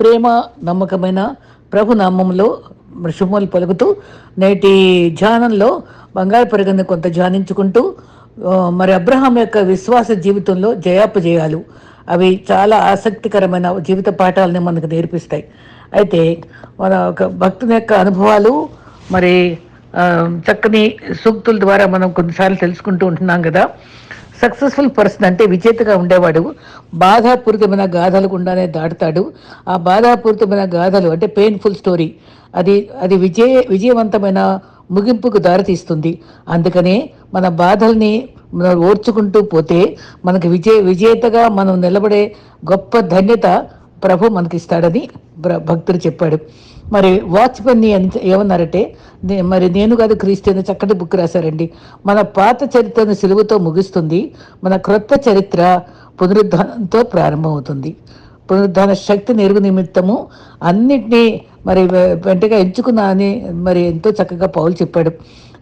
ప్రేమ నమ్మకమైన ప్రభు నామంలో శుభములు పలుకుతూ నేటి ధ్యానంలో బంగారు పరిగణ కొంత ధ్యానించుకుంటూ మరి అబ్రహాం యొక్క విశ్వాస జీవితంలో జయాపజయాలు. అవి చాలా ఆసక్తికరమైన జీవిత పాఠాలని మనకు నేర్పిస్తాయి. అయితే మన ఒక భక్తుని యొక్క అనుభవాలు మరి చక్కని సూక్తుల ద్వారా మనం కొన్నిసార్లు తెలుసుకుంటూ ఉంటున్నాం కదా. సక్సెస్ఫుల్ పర్సన్ అంటే విజేతగా ఉండేవాడు. బాధాపూరితమైన గాథలు గుండానే దాటుతాడు. ఆ బాధాపూరితమైన గాథలు అంటే పెయిన్ఫుల్ స్టోరీ అది అది విజయ విజయవంతమైన ముగింపుకు దారితీస్తుంది. అందుకనే మన బాధల్ని మనం ఓర్చుకుంటూ పోతే మనకి విజయ విజేతగా మనం నిలబడే గొప్ప ధన్యత ప్రభు మనకిస్తాడని బ్ర- భక్తుడు చెప్పాడు. మరి వాచ్మెన్ని అని ఏమన్నారంటే మరి నేను కాదు క్రీస్తు అని చక్కటి బుక్ రాశారండి. మన పాత చరిత్రను సిలువతో ముగిస్తుంది మన క్రొత్త చరిత్ర పునరుద్ధానంతో ప్రారంభమవుతుంది. పునరుద్ధాన శక్తి నెరుగు నిమిత్తము అన్నిటినీ మరి వెంటగా ఎంచుకున్నా అని మరి ఎంతో చక్కగా పౌలు చెప్పాడు.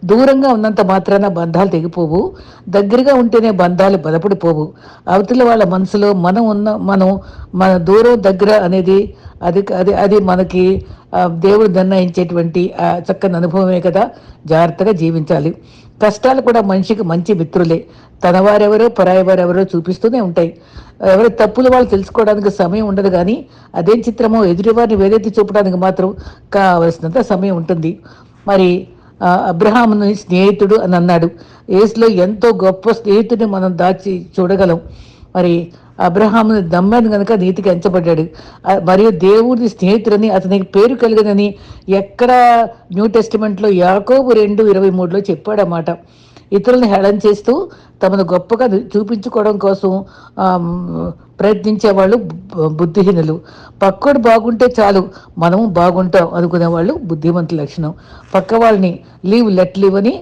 దూరంగా ఉన్నంత మాత్రాన బంధాలు తెగిపోవు. దగ్గరగా ఉంటేనే బంధాలు బలపడిపోవు. అవతల వాళ్ళ మనసులో మనం ఉన్న మనం మన దూరం దగ్గర అనేది అది అది అది మనకి దేవుడు నిర్ణయించేటువంటి ఆ చక్కని అనుభవమే కదా. జాగ్రత్తగా జీవించాలి. కష్టాలు కూడా మనిషికి మంచి మిత్రులే. తన వారెవరో పరాయి వారెవరో చూపిస్తూనే ఉంటాయి. ఎవరి తప్పులు వాళ్ళు తెలుసుకోవడానికి సమయం ఉండదు కానీ అదేం చిత్రమో ఎదుటివారిని వేలెత్తి చూపడానికి మాత్రం కావలసినంత సమయం ఉంటుంది. మరి అబ్రహాముని స్నేహితుడు అని అన్నాడు. ఏసులో ఎంతో గొప్ప స్నేహితుడిని మనం దాచి చూడగలం. మరి అబ్రహాముని దమ్మాను కనుక నీతికి ఎంచబడ్డాడు. మరియు దేవుని స్నేహితుడని అతనికి పేరు కలిగినని ఎక్కడ న్యూ టెస్టిమెంట్లో యాకోబు రెండు ఇరవై మూడులో చెప్పాడన్నమాట. ఇతరులను హేళన చేస్తూ తమను గొప్పగా చూపించుకోవడం కోసం ప్రయత్నించే వాళ్ళు బుద్ధిహీనులు. పక్కోడు బాగుంటే చాలు మనము బాగుంటాం అనుకునే వాళ్ళు బుద్ధిమంతుల లక్షణం. పక్క వాళ్ళని లీవ్ లెట్ లీవ్ అని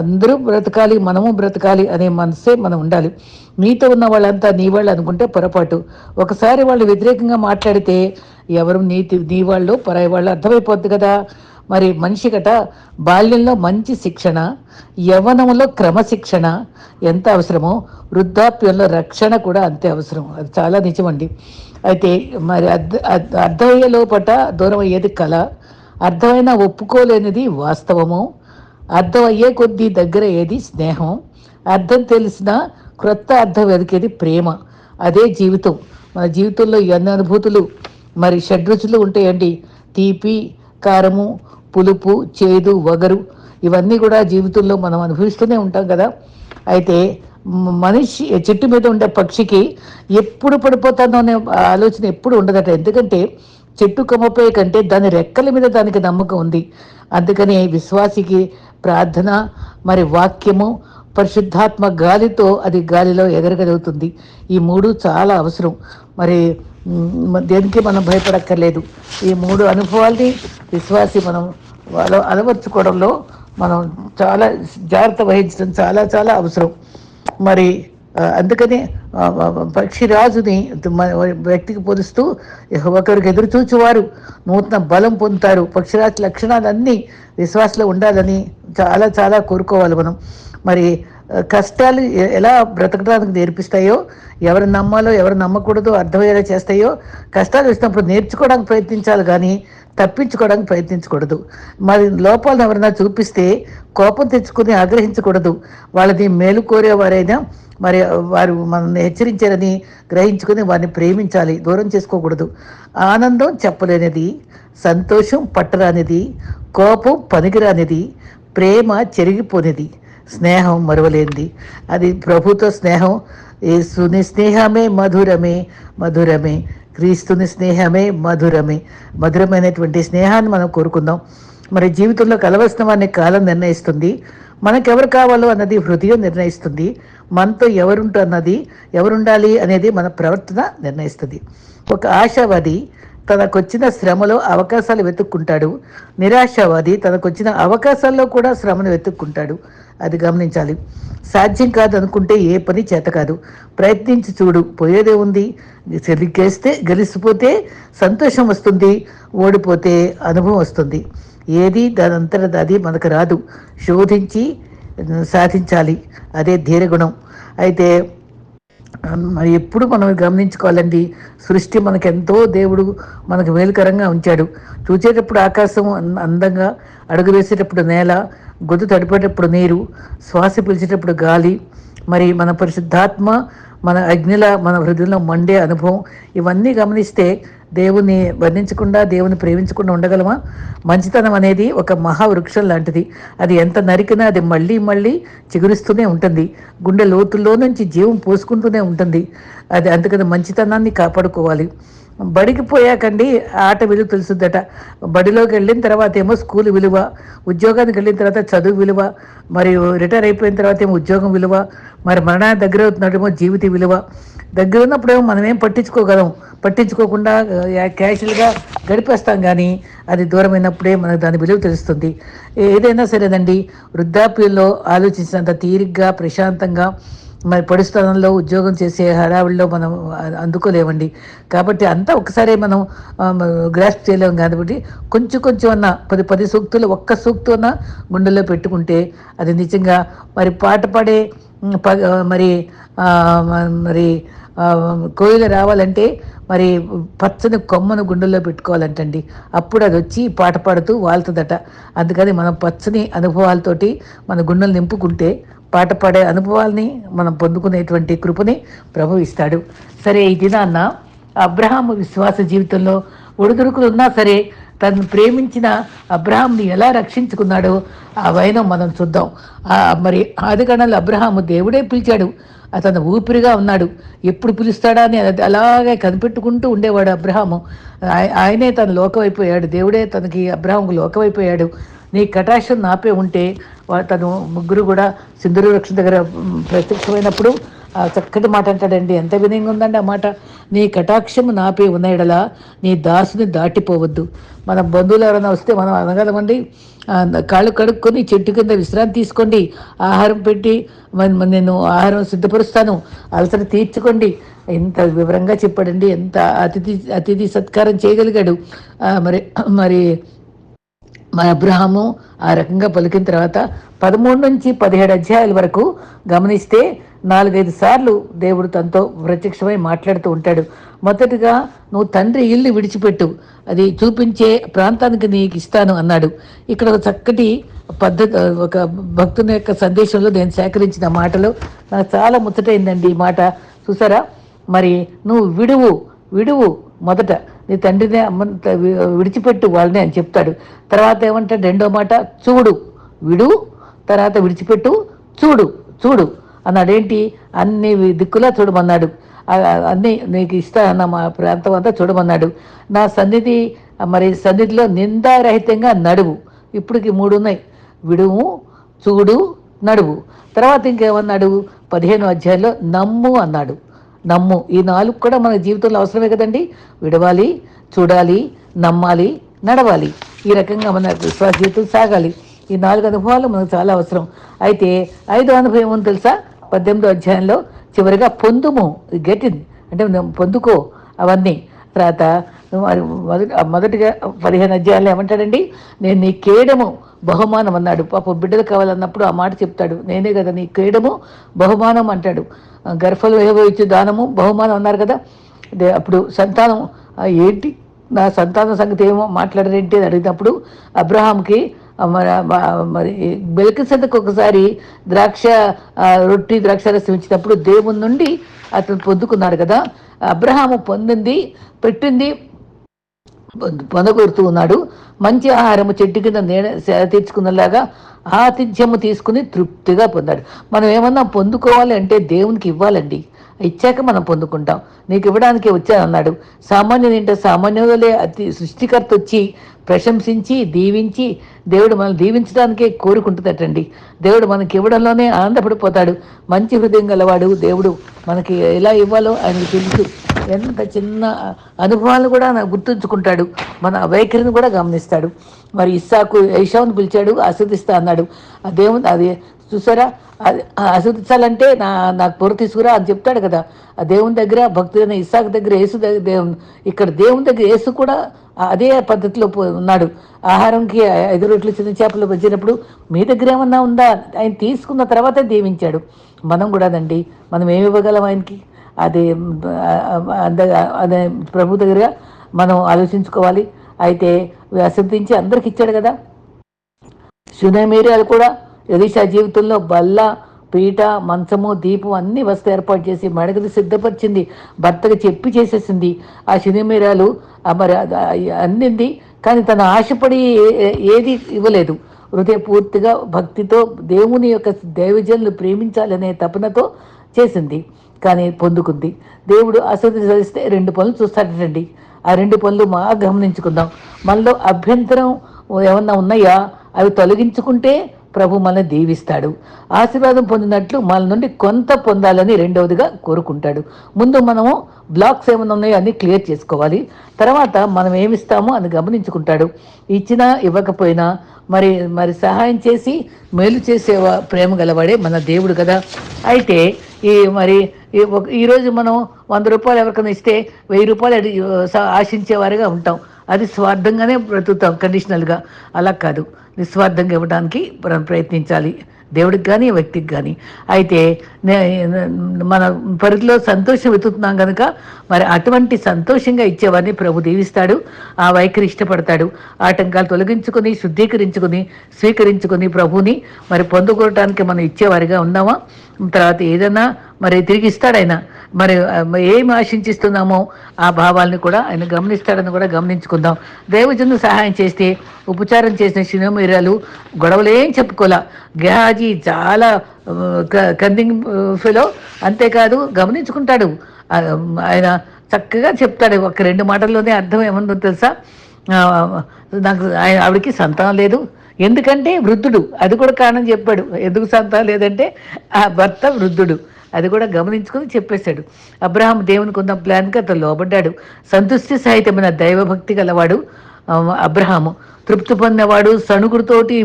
అందరూ బ్రతకాలి మనము బ్రతకాలి అనే మనసే మనం ఉండాలి. నీతో ఉన్న వాళ్ళంతా నీ వాళ్ళు అనుకుంటే పొరపాటు. ఒకసారి వాళ్ళు వ్యతిరేకంగా మాట్లాడితే ఎవరు నీతి నీ వాళ్ళు పరాయి వాళ్ళు అర్థమైపోద్ది కదా. మరి మనిషి గట బాల్యంలో మంచి శిక్షణ యవ్వనంలో క్రమశిక్షణ ఎంత అవసరమో వృద్ధాప్యంలో రక్షణ కూడా అంతే అవసరం. అది చాలా నిజమండి. అయితే మరి అర్థ అర్థ- అర్థమయ్యే లోపట దూరం అయ్యేది కళ. అర్థమైన ఒప్పుకోలేనిది వాస్తవము. అర్థమయ్యే కొద్దీ దగ్గర ఏది స్నేహం. అర్థం తెలిసిన క్రొత్త అర్థం వెతికేది ప్రేమ. అదే జీవితం. మన జీవితంలో ఎన్ని అనుభూతులు మరి షడ్రుచులు ఉంటాయండి. తీపి కారము పులుపు చేదు వగరు ఇవన్నీ కూడా జీవితంలో మనం అనుభవిస్తూనే ఉంటాం కదా. అయితే మనిషి చెట్టు మీద ఉండే పక్షికి ఎప్పుడు పడిపోతానో అనే ఆలోచన ఎప్పుడు ఉండదట. ఎందుకంటే చెట్టు కొమ్మపై కంటే దాని రెక్కల మీద దానికి నమ్మకం ఉంది. అందుకని విశ్వాసికి ప్రార్థన మరి వాక్యము పరిశుద్ధాత్మ గాలితో అది గాలిలో ఎగరగలుగుతుంది. ఈ మూడు చాలా అవసరం. మరి దేనికి మనం భయపడక్కర్లేదు. ఈ మూడు అనుభవాల్ని విశ్వాసి మనం అల అలవర్చుకోవడంలో మనం చాలా జాగ్రత్త వహించడం చాలా చాలా అవసరం. మరి అందుకని పక్షిరాజుని వ్యక్తికి పోలుస్తూ ఒకరికి ఎదురు చూచువారు. నూతన బలం పొందుతారు. పక్షిరాజు లక్షణాలన్నీ విశ్వాసలో ఉండాలని చాలా చాలా కోరుకోవాలి మనం. మరి కష్టాలు ఎలా బ్రతకడానికి నేర్పిస్తాయో ఎవరు నమ్మాలో ఎవరు నమ్మకూడదో అర్థమయ్యేలా చేస్తాయో కష్టాలు వచ్చినప్పుడు నేర్చుకోవడానికి ప్రయత్నించాలి కానీ తప్పించుకోవడానికి ప్రయత్నించకూడదు. మరి లోపాలను ఎవరైనా చూపిస్తే కోపం తెచ్చుకుని ఆగ్రహించకూడదు. వాళ్ళని మేలు కోరేవారైనా మరి వారు మనల్ని హెచ్చరించారని గ్రహించుకుని వారిని ప్రేమించాలి దూరం చేసుకోకూడదు. ఆనందం చెప్పలేనిది సంతోషం పట్టరానిది కోపం పనికిరానిది ప్రేమ చెరిగిపోనిది. స్నేహం మరువలేనిది అది ప్రభుతో స్నేహం. యేసుని స్నేహమే మధురమే మధురమే. క్రీస్తుని స్నేహమే మధురమే. మధురమైనటువంటి స్నేహాన్ని మనం కోరుకుందాం. మరి జీవితంలో కలవలసిన వారిని కాలం నిర్ణయిస్తుంది. మనకెవరు కావాలో అన్నది హృదయం నిర్ణయిస్తుంది. మనతో ఎవరుంటు అన్నది ఎవరుండాలి అనేది మన ప్రవర్తన నిర్ణయిస్తుంది. ఒక ఆశావాది తనకొచ్చిన శ్రమలో అవకాశాలు వెతుక్కుంటాడు. నిరాశావాది తనకొచ్చిన అవకాశాల్లో కూడా శ్రమను వెతుక్కుంటాడు. అది గమనించాలి. సాధ్యం కాదు అనుకుంటే ఏ పని చేత కాదు. ప్రయత్నించి చూడు పోయేదే ఉంది. గెలిస్తే గెలిచిపోతే సంతోషం వస్తుంది. ఓడిపోతే అనుభవం వస్తుంది. ఏది దాని అంతట అది మనకు రాదు. శోధించి సాధించాలి. అదే ధీరగుణం అయితే మరి ఎప్పుడు మనం గమనించుకోవాలండి? సృష్టి మనకు ఎంతో దేవుడు మనకు మేలుకరంగా ఉంచాడు. చూసేటప్పుడు ఆకాశం అందంగా అడుగు వేసేటప్పుడు నేల గొంతు తడిపేటప్పుడు నీరు శ్వాస పిలిచేటప్పుడు గాలి మరి మన పరిశుద్ధాత్మ మన అగ్నిల మన హృదయంలో మండే అనుభవం ఇవన్నీ గమనిస్తే దేవుని వర్ణించకుండా దేవుని ప్రేమించకుండా ఉండగలమా? మంచితనం అనేది ఒక మహావృక్షం లాంటిది. అది ఎంత నరికినా అది మళ్ళీ మళ్ళీ చిగురిస్తూనే ఉంటుంది. గుండె లోతుల్లో నుంచి జీవం పోసుకుంటూనే ఉంటుంది. అది అందుకని మంచితనాన్ని కాపాడుకోవాలి. బడికి పోయాకండి ఆట విలువ తెలుసుద్దట బడిలోకి వెళ్ళిన తర్వాత ఏమో స్కూల్ విలువ ఉద్యోగానికి వెళ్ళిన తర్వాత చదువు విలువ మరియు రిటైర్ అయిపోయిన తర్వాత ఏమో ఉద్యోగం విలువ మరి మరణానికి దగ్గర అవుతున్నట్టేమో జీవిత విలువ. దగ్గర ఉన్నప్పుడేమో మనం ఏం పట్టించుకోగలం? పట్టించుకోకుండా క్యాషువల్గా గడిపేస్తాం కానీ అది దూరమైనప్పుడే మనకు దాని విలువ తెలుస్తుంది. ఏదైనా సరేనండి వృద్ధాప్యంలో ఆలోచించినంత తీరిగ్గా ప్రశాంతంగా మరి పొడి స్థలంలో ఉద్యోగం చేసే హడావిడిలో మనం అందుకోలేమండి. కాబట్టి అంతా ఒకసారి మనం గ్రాస్ప్ చేయలేము కాబట్టి కొంచెం కొంచెం అన్న పది పది సూక్తులు ఒక్క సూక్తు అన్న గుండెల్లో పెట్టుకుంటే అది నిజంగా మరి పాట పాడే మరి మరి కోయిలు రావాలంటే మరి పచ్చని కొమ్మను గుండెల్లో పెట్టుకోవాలంటండి. అప్పుడు అది వచ్చి పాట పాడుతూ వాళ్తుందట. అందుకని మనం పచ్చని అనుభవాలతోటి మన గుండెలు నింపుకుంటే పాట పాడే అనుభవాల్ని మనం పొందుకునేటువంటి కృపని ప్రభు ఇస్తాడు. సరే ఈ దినాన్న అబ్రహాము విశ్వాస జీవితంలో ఒడిదుడుకులు ఉన్నా సరే తను ప్రేమించిన అబ్రహాంని ఎలా రక్షించుకున్నాడో ఆ వైనం మనం చూద్దాం. మరి ఆదిగణాలు అబ్రహాము దేవుడే పిలిచాడు. అతను ఊపిరిగా ఉన్నాడు. ఎప్పుడు పిలుస్తాడా అని అలాగే కనిపెట్టుకుంటూ ఉండేవాడు అబ్రహాము. ఆయనే తను లోకమైపోయాడు దేవుడే తనకి అబ్రహాంకు లోకమైపోయాడు నీ కటాక్షం నాపే ఉంటే తను ముగ్గురు కూడా సింధురు రక్షణ దగ్గర ప్రత్యక్షమైనప్పుడు చక్కటి మాట అంటాడండి. ఎంత వినయంగా ఉందండి ఆ మాట? నీ కటాక్షము నాపే ఉన్నాయడలా నీ దాసుని దాటిపోవద్దు. మన బంధువులు ఎవరైనా వస్తే మనం అనగలమండి కాళ్ళు కడుక్కొని చెట్టు కింద విశ్రాంతి తీసుకోండి. ఆహారం పెట్టి నేను ఆహారం సిద్ధపరుస్తాను. అలసట తీర్చుకోండి. ఎంత వివరంగా చెప్పాడండి. ఎంత అతిథి అతిథి సత్కారం చేయగలిగాడు. మరి మరి మన అబ్రహాము ఆ రకంగా పలికిన తర్వాత పదమూడు నుంచి పదిహేడు అధ్యాయాల వరకు గమనిస్తే నాలుగైదు సార్లు దేవుడు తనతో ప్రత్యక్షమై మాట్లాడుతూ ఉంటాడు. మొదటిగా నువ్వు తండ్రి ఇల్లు విడిచిపెట్టు. అది చూపించే ప్రాంతానికి నీకు ఇస్తాను అన్నాడు. ఇక్కడ ఒక చక్కటి పద్ధతి ఒక భక్తుని యొక్క సందేశంలో నేను సేకరించిన మాటలు. నాకు చాలా ముచ్చటైందండి ఈ మాట. చూసారా? మరి నువ్వు విడువు విడువు మొదట. నీ తండ్రిని అమ్మ విడిచిపెట్టు వాళ్ళని అని చెప్తాడు. తర్వాత ఏమంటాడు? రెండో మాట చూడు విడు. తర్వాత విడిచిపెట్టు చూడు చూడు. అన్నాడేంటి? అన్ని దిక్కులా చూడమన్నాడు. అన్ని నీకు ఇస్తానన్న మా ప్రాంతం అంతా చూడమన్నాడు. నా సన్నిధి మరి సన్నిధిలో నిందారహితంగా నడువు. ఇప్పటికి మూడు ఉన్నాయి విడువు చూడు నడువు. తర్వాత ఇంకేమన్నాడు? పదిహేను అధ్యాయంలో నమ్ము అన్నాడు. నమ్ము. ఈ నాలుగు కూడా మన జీవితంలో అవసరమే కదండి. విడవాలి చూడాలి నమ్మాలి నడవాలి. ఈ రకంగా మన విశ్వాస జీవితం సాగాలి. ఈ నాలుగు అనుభవాలు మనకు చాలా అవసరం. అయితే ఐదో అనుభవం ఏమో తెలుసా? పద్దెనిమిదో అధ్యాయంలో చివరిగా పొందుము. గెట్ ఇన్ అంటే పొందుకో అవన్నీ. తర్వాత మొదటిగా పదిహేను అధ్యాయాలు ఏమంటాడండి? నేను నీ కేడము బహుమానం అన్నాడు. పాప బిడ్డలు కావాలన్నప్పుడు ఆ మాట చెప్తాడు. నేనే కదా నీ కేడము బహుమానం అంటాడు. గర్భలు ఇచ్చే దానము బహుమానం అన్నారు కదా. అప్పుడు సంతానం ఏంటి? నా సంతాన సంగతి ఏమో మాట్లాడరేంటి అని అడిగినప్పుడు అబ్రహాంకి మరి మరి ఒకసారి ద్రాక్ష రొట్టి ద్రాక్ష రసం ఇచ్చినప్పుడు దేవుని నుండి అతను పొందుకున్నాడు కదా. అబ్రహాము పొందింది పెట్టింది పొందగొడుతూ ఉన్నాడు. మంచి ఆహారము చెట్టు కింద నేడ తీర్చుకున్నలాగా ఆతిథ్యము తీసుకుని తృప్తిగా పొందాడు. మనం ఏమన్నా పొందుకోవాలి అంటే దేవునికి ఇవ్వాలండి. ఇచ్చాక మనం పొందుకుంటాం. నీకు ఇవ్వడానికి వచ్చానన్నాడు సామాన్యుడు ఏంటో సామాన్యులే అతి సృష్టికర్త వచ్చి ప్రశంసించి దీవించి దేవుడు మనం దీవించడానికే కోరుకుంటుందటండి. దేవుడు మనకి ఇవ్వడంలోనే ఆనందపడిపోతాడు. మంచి హృదయం గలవాడు దేవుడు మనకి ఎలా ఇవ్వాలో ఆయనకు తెలుసు. ఎంత చిన్న అనుభవాలను కూడా గుర్తుంచుకుంటాడు. మన వైఖరిని కూడా గమనిస్తాడు. మరి ఇస్సాకు ఐషావుని పిలిచాడు ఆస్వాదిస్తా అన్నాడు. ఆ దేవుని అది చూసారా? అది ఆస్వాదించాలంటే నా నాకు పొర తీసుకురా అని చెప్తాడు కదా. ఆ దేవుని దగ్గర భక్తుడైన ఇస్సాకు దగ్గర యేసు దగ్గర దేవుని ఇక్కడ దేవుని దగ్గర యేసు కూడా అదే పద్ధతిలో ఉన్నాడు. ఆహారంకి ఐదు రొట్లు చిన్న చేపలు వచ్చినప్పుడు మీ దగ్గర ఏమన్నా ఉందా? ఆయన తీసుకున్న తర్వాతే దీవించాడు. మనం కూడా అండి మనం ఏమి ఇవ్వగలం ఆయనకి? అది అదే ప్రభు దగ్గర మనం ఆలోచించుకోవాలి. అయితే అశ్రద్ధించి అందరికి ఇచ్చాడు కదా. సునమీరియాలు కూడా యదీషా జీవితంలో బల్ల పీట మంచము దీపం అన్ని వస్తు ఏర్పాటు చేసి మడగది సిద్ధపరిచింది. భర్తకు చెప్పి చేసేసింది. ఆ శనిమీరాలు మరి అందింది కానీ తన ఆశపడి ఏది ఇవ్వలేదు. హృదయపూర్తిగా భక్తితో దేవుని యొక్క దైవజనులు ప్రేమించాలనే తపనతో చేసింది కానీ పొందుకుంది. దేవుడు ఆశీర్వదిస్తే రెండు పనులు చూస్తాడటండి ఆ రెండు పనులు మా గమనించుకుందాం. మనలో అభ్యంతరం ఏమన్నా ఉన్నాయా? అవి తొలగించుకుంటే ప్రభు మనల్ని దీవిస్తాడు. ఆశీర్వాదం పొందినట్లు మన నుండి కొంత పొందాలని రెండవదిగా కోరుకుంటాడు. ముందు మనము బ్లాక్స్ ఏమైనా ఉన్నాయో అన్ని క్లియర్ చేసుకోవాలి. తర్వాత మనం ఏమిస్తామో అని గమనించుకుంటాడు. ఇచ్చినా ఇవ్వకపోయినా మరి మరి సహాయం చేసి మేలు చేసే ప్రేమ గలవాడే మన దేవుడు కదా. అయితే ఈ మరి ఈరోజు మనం వంద రూపాయలు ఎవరికైనా ఇస్తే వెయ్యి రూపాయలు ఆశించేవారుగా ఉంటాం. అది స్వార్థంగానే బ్రతుకుతాం కండిషనల్గా అలా కాదు. నిస్వార్థంగా ఇవ్వడానికి మనం ప్రయత్నించాలి. దేవుడికి కానీ వ్యక్తికి కానీ అయితే మన పరిధిలో సంతోషం వెతుకుతున్నాం కనుక మరి అటువంటి సంతోషంగా ఇచ్చేవారిని ప్రభు దీవిస్తాడు ఆ వైఖరి ఇష్టపడతాడు. ఆటంకాలు తొలగించుకొని శుద్ధీకరించుకొని స్వీకరించుకొని ప్రభుని మరి పొందుకోవటానికి మనం ఇచ్చేవారిగా ఉన్నామా? తర్వాత ఏదైనా మరి తిరిగి ఇస్తాడు ఆయన మరి ఏమి ఆశించిస్తున్నామో ఆ భావాల్ని కూడా ఆయన గమనిస్తాడని కూడా గమనించుకుందాం. దేవజను సహాయం చేస్తే ఉపచారం చేసిన శినోమీరాలు గొడవలేం చెప్పుకోలే. గహాజీ చాలా కందింగ్ ఫెలో అంతేకాదు గమనించుకుంటాడు. ఆయన చక్కగా చెప్తాడు. ఒక రెండు మాటల్లోనే అర్థం ఏముందో తెలుసా? నాకు ఆయన ఆవిడకి సంతానం లేదు. ఎందుకంటే వృద్ధుడు. అది కూడా కారణం చెప్పాడు. ఎందుకు సంతానం లేదంటే ఆ భర్త వృద్ధుడు. అది కూడా గమనించుకుని చెప్పేశాడు. అబ్రహాం దేవునికి ఉన్న ప్లాన్కి అతను లోబడ్డాడు. సంతుష్టి సహితమైన దైవభక్తి గలవాడు అబ్రహాము. తృప్తి పొందినవాడు సణుగుడితోటి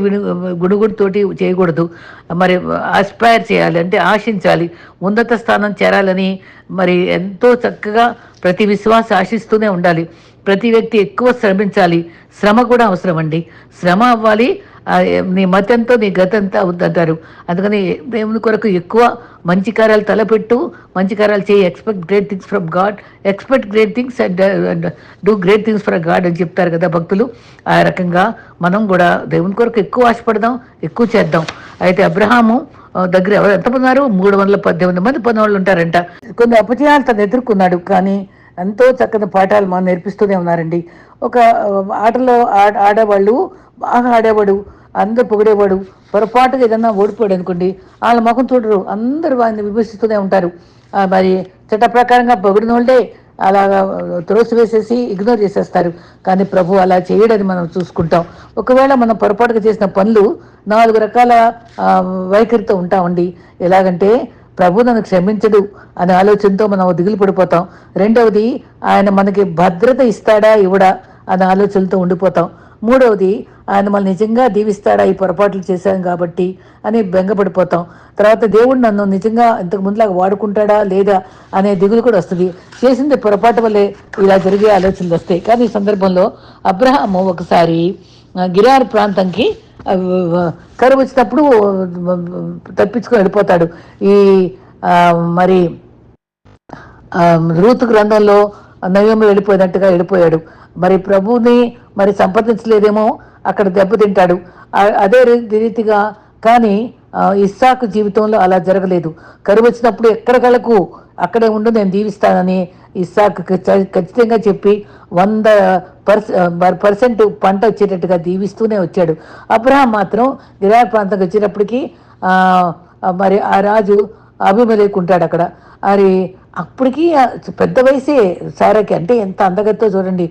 గుణుగుడితోటి చేయకూడదు. మరి ఆస్పైర్ చేయాలి అంటే ఆశించాలి. ఉన్నత స్థానం చేరాలని మరి ఎంతో చక్కగా ప్రతి విశ్వాస ఆశిస్తూనే ఉండాలి. ప్రతి వ్యక్తి ఎక్కువ శ్రమించాలి. శ్రమ కూడా అవసరం అండి శ్రమ అవ్వాలి నీ మతంతో నీ గతంతా అవుతుంటారు అందుకని దేవుని కొరకు ఎక్కువ మంచి కార్యాలు తలపెట్టు మంచి కార్యాలు చేయి. Expect great things from God expect great things and do great things for God అని చెప్తారు కదా భక్తులు. ఆ రకంగా మనం కూడా దేవుని కొరకు ఎక్కువ ఆశపడదాం ఎక్కువ చేద్దాం. అయితే అబ్రహాము దగ్గర ఎవరు ఎంతమంది ఉన్నారు? మూడు వందల పద్దెనిమిది మంది పని వాళ్ళు ఉంటారంట. కొన్ని అపజయాలు తను ఎదుర్కొన్నాడు కానీ ఎంతో చక్కని పాఠాలు మనం నేర్పిస్తూనే ఉన్నారండి. ఒక ఆటలో ఆడేవాళ్ళు బాగా ఆడేవాడు. అందరు పొగిడేవాడు. పొరపాటుగా ఏదన్నా ఓడిపోయాడు అనుకోండి వాళ్ళ ముఖం చూడరు. అందరూ వాడిని విమర్శిస్తూనే ఉంటారు. మరి చట్ట ప్రకారంగా పొగిడిన వాళ్ళే అలాగా త్రోసి వేసేసి ఇగ్నోర్ చేసేస్తారు. కానీ ప్రభు అలా చేయడని మనం చూసుకుంటాం. ఒకవేళ మనం పొరపాటుగా చేసిన పనులు నాలుగు రకాల వైఖరితో ఉంటామండి. ఎలాగంటే ప్రభు నన్ను క్షమించడు అనే ఆలోచనతో మనం దిగులు పడిపోతాం. రెండవది ఆయన మనకి భద్రత ఇస్తాడా ఇవ్వడా అనే ఆలోచనలతో ఉండిపోతాం. మూడవది ఆయన మళ్ళీ నిజంగా దీవిస్తాడా? ఈ పొరపాట్లు చేశాం కాబట్టి అని బెంగపడిపోతాం. తర్వాత దేవుడు నన్ను నిజంగా ఇంతకు ముందులాగా వాడుకుంటాడా లేదా అనే దిగులు కూడా వస్తుంది. చేసింది పొరపాటు వల్లే ఇలా జరిగే ఆలోచనలు వస్తాయి. కానీ ఈ సందర్భంలో అబ్రహాము ఒకసారి గిరార్ ప్రాంతంకి కరువు వచ్చినప్పుడు తప్పించుకొని వెళ్ళిపోతాడు. ఈ మరి రూతు గ్రంథంలో నవ్యము వెళ్ళిపోయినట్టుగా వెళ్ళిపోయాడు. మరి ప్రభుని మరి సంప్రదించలేదేమో అక్కడ దెబ్బతింటాడు అదే రీతిగా కానీ ఇస్సాకు జీవితంలో అలా జరగలేదు. కరువు వచ్చినప్పుడు ఎక్కడ కలకు అక్కడే ఉండి నేను దీవిస్తానని ఇస్సాకు ఖచ్చితంగా చెప్పి వంద పర్స పర్సెంట్ పంట వచ్చేటట్టుగా దీవిస్తూనే వచ్చాడు. అబ్రహాం మాత్రం గిరాయ ప్రాంతంకి వచ్చేటప్పటికి మరి ఆ రాజు అభిమలేకుంటాడు అక్కడ మరి అప్పటికి పెద్ద వయసే సారాకి అంటే ఎంత అందగత్తో చూడండి.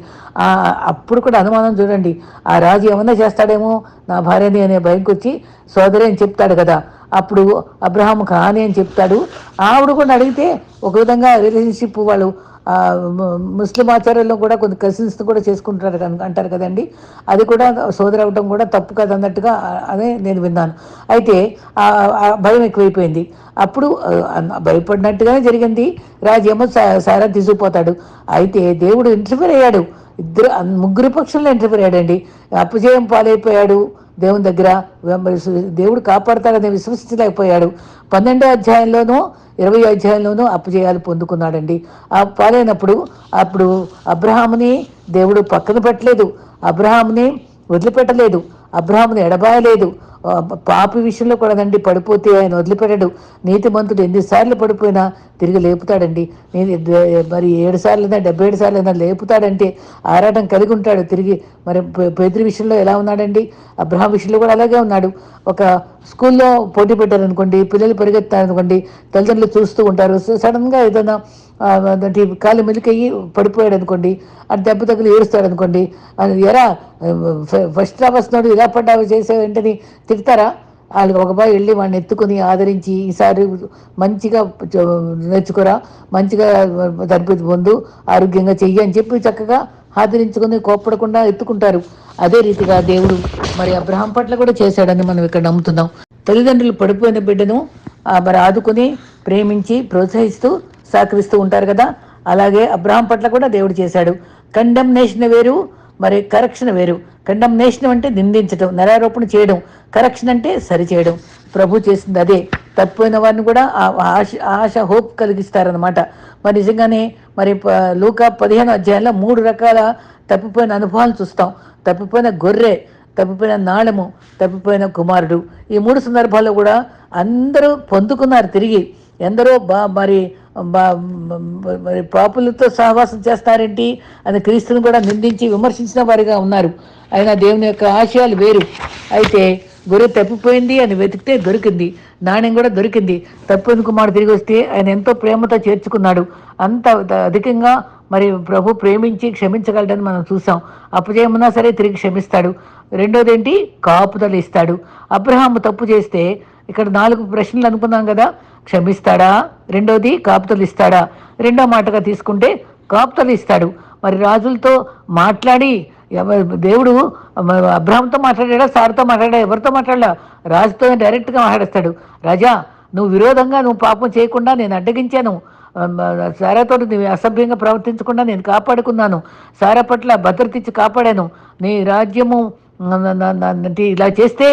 అప్పుడు కూడా అనుమానం చూడండి. ఆ రాజు ఏమన్నా చేస్తాడేమో? నా భార్యని అనే భయంకి వచ్చి సోదరి అని చెప్తాడు కదా. అప్పుడు అబ్రహాం కాని అని చెప్తాడు. ఆవిడ కూడా అడిగితే ఒక విధంగా రిలేషన్షిప్ వాళ్ళు ముస్లిం ఆచార్యంలో కూడా కొన్ని కజిన్స్ కూడా చేసుకుంటారు అంటారు కదండి. అది కూడా సోదరు అవటం కూడా తప్పు కదా అన్నట్టుగా అదే నేను విన్నాను. అయితే భయం ఎక్కువైపోయింది. అప్పుడు భయపడినట్టుగానే జరిగింది. రాజేమో సారా తీసుకుపోతాడు. అయితే దేవుడు ఇంటర్ఫీర్ అయ్యాడు. ఇద్దరు ముగ్గురు పక్షంలో ఇంటర్ఫీర్ అయ్యాడండి. అపజయం పాలైపోయాడు. దేవుని దగ్గర దేవుడు కాపాడతాడని విశ్వసించలేకపోయాడు. పన్నెండో అధ్యాయంలోనూ ఇరవై అధ్యాయంలోనూ అప్పజయాలు పొందుకున్నాడండి. ఆ పాలైనప్పుడు అప్పుడు అబ్రహాముని దేవుడు పక్కన పెట్టలేదు. అబ్రహాముని వదిలిపెట్టలేదు. అబ్రహాముని ఎడబాయలేదు. పాపి విషయంలో కూడా నండి పడిపోతే ఆయన వదిలిపెట్టడు. నీతిమంతుడు ఎన్నిసార్లు పడిపోయినా తిరిగి లేపుతాడండి. నేను మరి ఏడు సార్లు అయినా డెబ్బై ఏడు సార్లు అయినా లేపుతాడంటే ఆరాటం కలిగి ఉంటాడు. తిరిగి మరి పేదరి విషయంలో ఎలా ఉన్నాడండి? అబ్రహాం విషయంలో కూడా అలాగే ఉన్నాడు. ఒక స్కూల్లో పోటీ పెట్టారనుకోండి పిల్లలు పరిగెత్తారనుకోండి తల్లిదండ్రులు చూస్తూ ఉంటారు. సడన్గా ఏదైనా ఆ, కాలు మెలికయ్యి పడిపోయాడు అనుకోండి అంటే దెబ్బ తగిలి ఏడుస్తాడు అనుకోండి అది ఎరా ఫస్ట్ రా వస్తున్నాడు అవి పడ్డావు ఏంటని తిడతారా? వాళ్ళు ఒక బాయ్ వెళ్ళి వాడిని ఎత్తుకుని ఆదరించి ఈసారి మంచిగా నేర్చుకోరా మంచిగా తరబితి పొందు ఆరోగ్యంగా చెయ్యి అని చెప్పి చక్కగా ఆదరించుకుని కోప్పడకుండా ఎత్తుకుంటారు. అదే రీతిగా దేవుడు మరి అబ్రహాం పట్ల కూడా చేశాడని మనం ఇక్కడ నమ్ముతున్నాం. తల్లిదండ్రులు పడిపోయిన బిడ్డను ఆ, మరి ఆదుకుని ప్రేమించి ప్రోత్సహిస్తూ సహకరిస్తూ ఉంటారు కదా? అలాగే అబ్రహాం పట్ల కూడా దేవుడు చేశాడు. కండెమ్నేషన్ వేరు మరి కరెక్షన్ వేరు. కండమ్నేషన్ అంటే నిందించడం నరారోపణ చేయడం. కరెక్షన్ అంటే సరి చేయడం ప్రభు చేసింది అదే. తప్పిపోయిన వారిని కూడా ఆశ ఆశ హోప్ కలిగిస్తారనమాట మరి నిజంగానే మరి ప- లూకా పదిహేను అధ్యాయంలో మూడు రకాల తప్పిపోయిన అనుభవాలు చూస్తాం. తప్పిపోయిన గొర్రె తప్పిపోయిన నాళము తప్పిపోయిన కుమారుడు. ఈ మూడు సందర్భాల్లో కూడా అందరూ పొందుకున్నారు తిరిగి. ఎందరో బా మరి మరి పాపులతో సహవాసం చేస్తారేంటి అని క్రీస్తుని కూడా నిందించి విమర్శించిన వారిగా ఉన్నారు. అయినా దేవుని యొక్క ఆశయాలు వేరు. అయితే గొర్రె తప్పిపోయింది అని వెతికితే దొరికింది. నాణ్యం కూడా దొరికింది. తప్పిన కుమారుడు తిరిగి వస్తే ఆయన ఎంతో ప్రేమతో చేర్చుకున్నాడు. అంత అధికంగా మరి ప్రభు ప్రేమించి క్షమించగలడని మనం చూసాం. అపజయమున్నా సరే తిరిగి క్షమిస్తాడు. రెండోది ఏంటి కాపుదలు ఇస్తాడు. అబ్రహాము తప్పు చేస్తే ఇక్కడ నాలుగు ప్రశ్నలు అనుకున్నాం కదా. క్షమిస్తాడా రెండోది కాపుతలు ఇస్తాడా రెండో మాటగా తీసుకుంటే కాపుతలు ఇస్తాడు మరి రాజులతో మాట్లాడి దేవుడు అబ్రహంతో మాట్లాడా సార్తో మాట్లాడా ఎవరితో మాట్లాడా రాజుతో డైరెక్ట్గా మాట్లాడేస్తాడు రాజా నువ్వు విరోధంగా నువ్వు పాపం చేయకుండా నేను అడ్డగించాను సారాతో నువ్వు అసభ్యంగా ప్రవర్తించకుండా నేను కాపాడుకున్నాను సారా పట్ల భద్రత ఇచ్చి కాపాడాను నీ రాజ్యము ఇలా చేస్తే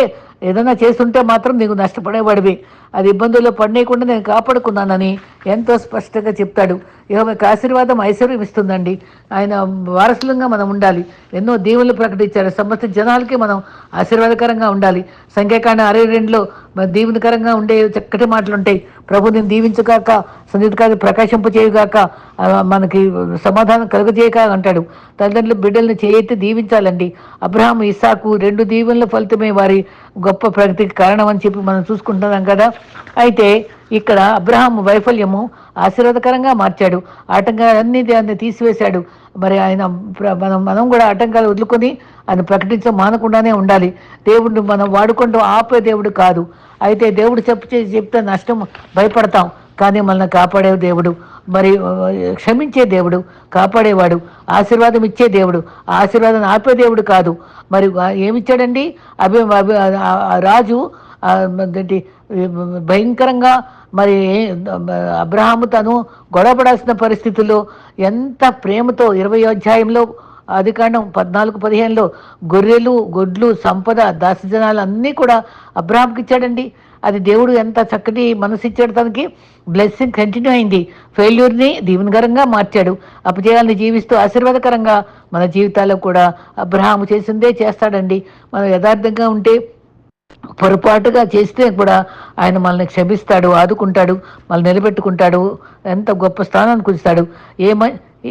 ఏదైనా చేస్తుంటే మాత్రం నీకు నష్టపడేవాడివి. అది ఇబ్బందుల్లో పడనీయకుండా నేను కాపాడుకున్నానని ఎంతో స్పష్టంగా చెప్తాడు. ఇక ఆశీర్వాదం ఐశ్వర్యం ఇస్తుందండి. ఆయన వారసులంగా మనం ఉండాలి. ఎన్నో దీవులు ప్రకటించారు. సమస్త జనాలకి మనం ఆశీర్వాదకరంగా ఉండాలి. సంఖ్యాకాండ అరవై రెండులో మరి దీవెనకరంగా ఉండే చక్కటి మాటలు ఉంటాయి ప్రభు నేను దీవించుగాక సంగీతకారి ప్రకాశింపచేయుగాక మనకి సమాధానం కలుగజేయక అంటాడు. తల్లిదండ్రులు బిడ్డల్ని చేయెత్తి దీవించాలండి. అబ్రహాం ఇస్సాకు రెండు దీవెనల ఫలితమే వారి గొప్ప ప్రగతికి కారణం అని చెప్పి మనం చూసుకుంటున్నాం కదా. అయితే ఇక్కడ అబ్రహాం వైఫల్యము ఆశీర్వాదకరంగా మార్చాడు. ఆటంకాలన్నీ దాన్ని తీసివేశాడు. మరి ఆయన ప్ర- మనం మనం కూడా ఆటంకాలు వదులుకొని ఆయన ప్రకటించడం మానకుండానే ఉండాలి. దేవుడిని మనం వాడుకుంటూ ఆపే దేవుడు కాదు. అయితే దేవుడు చెప్పు చేసి చెప్తే నష్టం భయపడతాం. కానీ మనల్ని కాపాడే దేవుడు మరి క్షమించే దేవుడు కాపాడేవాడు ఆశీర్వాదం ఇచ్చే దేవుడు ఆశీర్వాదం ఆపే దేవుడు కాదు. మరి ఏమిచ్చాడండి? అభి అభి- రాజు భయంకరంగా మరి అబ్రహాము తను గొడవపడాల్సిన పరిస్థితుల్లో ఎంత ప్రేమతో ఇరవై అధ్యాయంలో ఆదికాండం పద్నాలుగు పదిహేనులో గొర్రెలు గొడ్లు సంపద దాసజనాలు అన్నీ కూడా అబ్రహాంకి ఇచ్చాడండి. అది దేవుడు ఎంత చక్కటి మనసు ఇచ్చాడు తనకి. బ్లెస్సింగ్ కంటిన్యూ అయింది. ఫెయిల్యూర్ని దీవెనకరంగా మార్చాడు. అపజయాలను జీవిస్తూ ఆశీర్వాదకరంగా మన జీవితాల్లో కూడా అబ్రహాము చేసిందే చేస్తాడండి. మనం యథార్థంగా ఉంటే పొరపాటుగా చేస్తే కూడా ఆయన మనల్ని క్షమిస్తాడు ఆదుకుంటాడు మనల్ని నిలబెట్టుకుంటాడు ఎంత గొప్ప స్థానానికి ఉంచుతాడు ఏ మ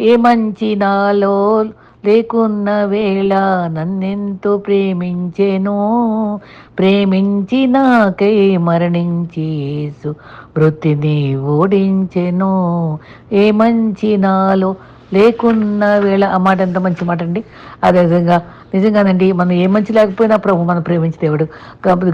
ఏ మంచి నాలో లేకున్న వేళ నన్నెంతో ప్రేమించెను ప్రేమించి నాకై మరణించి యేసు వృత్తిని ఓడించెను. ఏ మంచి నాలో లేకున్న వేళ ఆ మాట ఎంత మంచి మాట అండి? అదే విధంగా నిజంగానండి మనం ఏ మంచి లేకపోయినా ప్రభు మనం ప్రేమించే దేవుడు.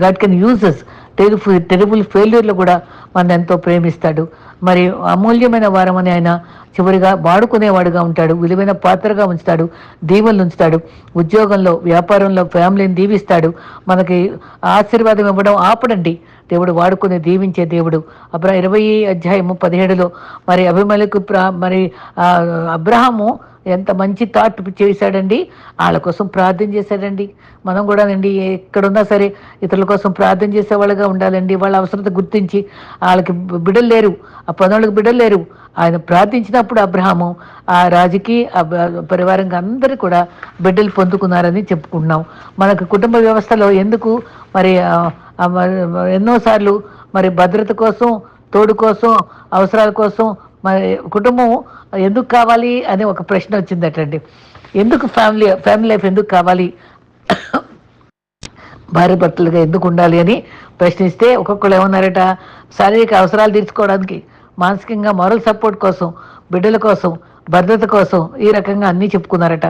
God can uses terrible terrible ఫెయిల్యూర్లో కూడా మనం ఎంతో ప్రేమిస్తాడు. మరి అమూల్యమైన వారం అని ఆయన చివరిగా వాడుకునేవాడుగా ఉంటాడు. విలువైన పాత్రగా ఉంచుతాడు. దీవెనలు ఉంచుతాడు. ఉద్యోగంలో వ్యాపారంలో ఫ్యామిలీని దీవిస్తాడు. మనకి ఆశీర్వాదం ఇవ్వడం ఆపడండి. దేవుడు వాడుకుని దీవించే దేవుడు. అబ్రా ఇరవై అధ్యాయము పదిహేడులో మరి అభిమలకు ప్రా మరి అబ్రహము ఎంత మంచి థాట్ చేశాడండి? వాళ్ళ కోసం ప్రార్థన చేశాడండి. మనం కూడా అండి ఎక్కడున్నా సరే ఇతరుల కోసం ప్రార్థన చేసేవాళ్ళుగా ఉండాలండి. వాళ్ళ అవసరత గుర్తించి వాళ్ళకి బిడ్డలు లేరు. ఆ పనులకు బిడ్డలు లేరు. ఆయన ప్రార్థించినప్పుడు అబ్రహాము ఆ రాజుకి ఆ పరివారంగా అందరూ కూడా బిడ్డలు పొందుకున్నారని చెప్పుకుంటున్నాం. మనకు కుటుంబ వ్యవస్థలో ఎందుకు మరి మరి ఎన్నోసార్లు మరి భద్రత కోసం తోడు కోసం అవసరాల కోసం మరి కుటుంబం ఎందుకు కావాలి అనే ఒక ప్రశ్న వచ్చిందటండి. ఎందుకు ఫ్యామిలీ ఫ్యామిలీ లైఫ్ ఎందుకు కావాలి? భార్య భర్తలుగా ఎందుకు ఉండాలి అని ప్రశ్నిస్తే ఒక్కొక్కరు ఏమన్నారట శారీరక అవసరాలు తీర్చుకోవడానికి. మానసికంగా మరల్ సపోర్ట్ కోసం బిడ్డల కోసం భద్రత కోసం ఈ రకంగా అన్నీ చెప్పుకున్నారట.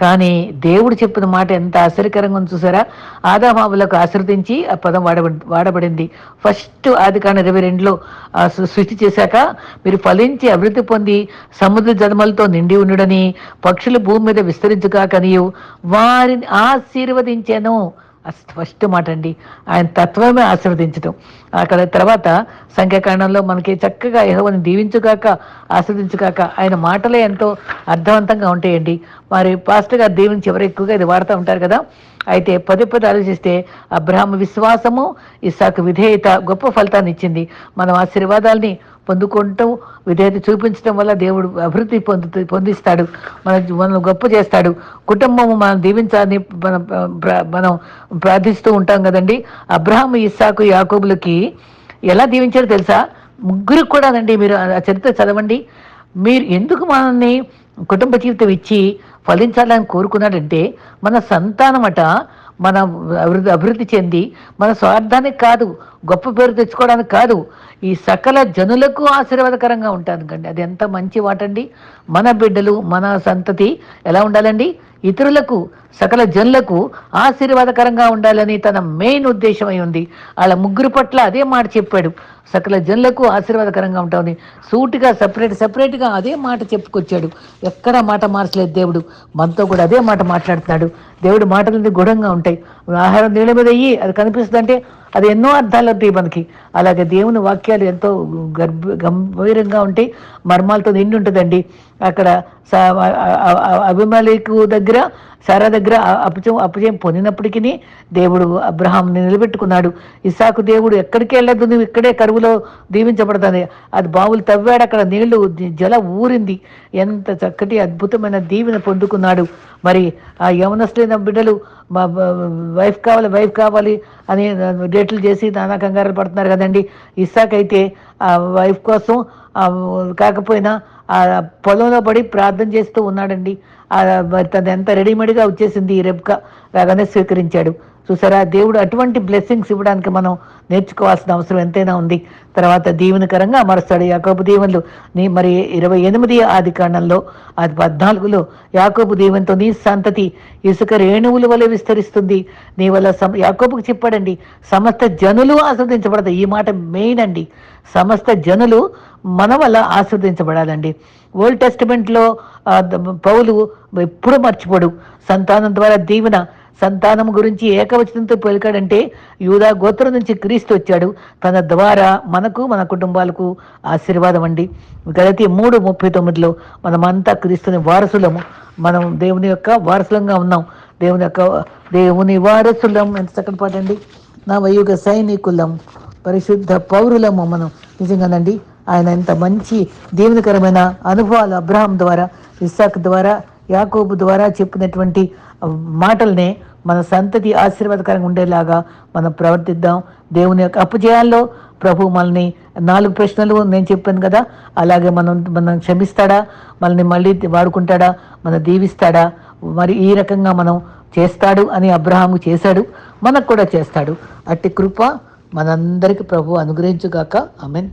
కానీ దేవుడు చెప్పిన మాట ఎంత ఆశ్చర్యకరంగా ఉంది చూసారా? ఆదామావులకు ఆశ్రదించి ఆ పదం వాడబడి వాడబడింది. ఫస్ట్ ఆది కాని ఇరవై రెండులో సృష్టి చేశాక మీరు ఫలించి అభివృద్ధి పొంది సముద్ర జన్మలతో నిండి ఉండుడని పక్షులు భూమి మీద విస్తరించుగాకనియు వారిని ఆశీర్వదించాను. ఫస్ట్ మాట అండి ఆయన తత్వమే ఆశీర్వదించడం అక్కడ తర్వాత సంఖ్యాకాండంలో మనకి చక్కగా యహోవని దీవించుగాక ఆస్వాదించుగాక ఆయన మాటలే ఎంతో అర్థవంతంగా ఉంటాయండి. మరి పాస్టర్ గారు దీవించి ఎవరు ఎక్కువగా ఇది వాడుతూ ఉంటారు కదా? అయితే పదే పదే ఆలోచిస్తే అబ్రహాం విశ్వాసము ఇస్సాకు విధేయత గొప్ప ఫలితాన్ని ఇచ్చింది. మనం ఆశీర్వాదాల్ని పొందుకుంటూ విధేయత చూపించడం వల్ల దేవుడు అభివృద్ధి పొందు పొందిస్తాడు. మన మనం గొప్ప చేస్తాడు. కుటుంబము మనం దీవించాలని మనం మనం ప్రార్థిస్తూ ఉంటాం కదండి. అబ్రహాం ఇస్సాకు యాకోబులకి ఎలా దీవించారో తెలుసా? ముగ్గురికి కూడానండి మీరు ఆ చరిత్ర చదవండి. మీరు ఎందుకు మనల్ని కుటుంబ జీవితం ఇచ్చి ఫలించాలని కోరుకున్నాడంటే మన సంతానమట మన అభివృద్ధి అభివృద్ధి చెంది మన స్వార్థానికి కాదు గొప్ప పేరు తెచ్చుకోవడానికి కాదు ఈ సకల జనులకు ఆశీర్వాదకరంగా ఉంటుంది కండి అది ఎంత మంచి వాటండి. మన బిడ్డలు మన సంతతి ఎలా ఉండాలండి? ఇతరులకు సకల జనులకు ఆశీర్వాదకరంగా ఉండాలని తన మెయిన్ ఉద్దేశం అయి ఉంది. వాళ్ళ ముగ్గురు పట్ల అదే మాట చెప్పాడు. సకల జనులకు ఆశీర్వాదకరంగా ఉంటుంది సూటిగా సపరేట్ సపరేట్గా అదే మాట చెప్పుకొచ్చాడు. ఎక్కడ మాట మార్చలేదు దేవుడు. మనతో కూడా అదే మాట మాట్లాడుతున్నాడు. దేవుడు మాటలన్నీ గుఢంగా ఉంటాయి. ఆహారం నీళ్ళ మీద అయ్యి అది కనిపిస్తుందంటే అది ఎన్నో అర్థాలు ఉంటాయి మనకి. అలాగే దేవుని వాక్యాలు ఎంతో గర్భ గంభీరంగా ఉంటాయి. మర్మాలతో నిండి ఉంటుందండి. అక్కడ అభిమాలికు దగ్గర సారా దగ్గర అ- అపజయం అపజయం పొందినప్పటికీ దేవుడు అబ్రహాంని నిలబెట్టుకున్నాడు. ఇసాకు దేవుడు ఎక్కడికి వెళ్ళదు నువ్వు ఇక్కడే కరువులో దీవించబడుతుంది అది బావులు తవ్వాడు అక్కడ నీళ్ళు జల ఊరింది. ఎంత చక్కటి అద్భుతమైన దీవెన పొందుకున్నాడు. మరి ఆ యవనస్తులైన బిడ్డలు మా వైఫ్ కావాలి వైఫ్ కావాలి అని డేట్లు చేసి నానా కంగారు పడుతున్నారు కదండి. ఇస్సాకైతే అయితే ఆ వైఫ్ కోసం కాకపోయినా ఆ పొలంలో పడి ప్రార్థన చేస్తూ ఉన్నాడండి. తను ఎంత రెడీమేడ్గా వచ్చేసింది ఈ రెబ్కా. రాగానే స్వీకరించాడు. చూసారా? దేవుడు అటువంటి బ్లెస్సింగ్స్ ఇవ్వడానికి మనం నేర్చుకోవాల్సిన అవసరం ఎంతైనా ఉంది. తర్వాత దీవెనకరంగా అమరుస్తాడు యాకోబు దీవెనలు. నీ మరి ఇరవై ఎనిమిది ఆది కాండంలో అది పద్నాలుగులో యాకోబు దీవెనతో నీ సంతతి ఇసుక రేణువుల వలె విస్తరిస్తుంది. నీ వల్ల సమ యాకోబుకు చెప్పాడండి సమస్త జనులు ఆస్వాదించబడతాయి ఈ మాట మెయిన్ అండి. సమస్త జనులు మన వల్ల ఆస్వాదించబడాలండి ఓల్డ్ టెస్టిమెంట్లో పౌలు ఎప్పుడూ మర్చిపోడు. సంతానం ద్వారా దీవెన సంతానం గురించి ఏకవచనంతో పలికాడంటే యూదా గోత్రం నుంచి క్రీస్తు వచ్చాడు. తన ద్వారా మనకు మన కుటుంబాలకు ఆశీర్వాదం అండి గలతి మూడు ముప్పై తొమ్మిదిలో మనమంతా క్రీస్తుని వారసులము. మనం దేవుని యొక్క వారసులంగా ఉన్నాం. దేవుని యొక్క దేవుని వారసులం ఎంత చక్కటి పాట అండి. నా వయుగ సైనికులం పరిశుద్ధ పౌరులము మనం. నిజంగానండి ఆయన ఎంత మంచి దీవెనకరమైన అనుభవాలు అబ్రహాం ద్వారా ఇస్సాక్ ద్వారా యాకోబు ద్వారా చెప్పినటువంటి మాటల్నే మన సంతతి ఆశీర్వాదకరంగా ఉండేలాగా మనం ప్రవర్తిద్దాం. దేవుని యొక్క అపజయాల్లో ప్రభు మనల్ని నాలుగు ప్రశ్నలు నేను చెప్పాను కదా అలాగే మనం మనం క్షమిస్తాడా? మనల్ని మళ్ళీ వాడుకుంటాడా? మన దీవిస్తాడా? మరి ఈ రకంగా మనం చేస్తాడు అని అబ్రహాము చేశాడు మనకు కూడా చేస్తాడు. అట్టి కృప మనందరికీ ప్రభు అనుగ్రహించుగాక. ఆమెన్.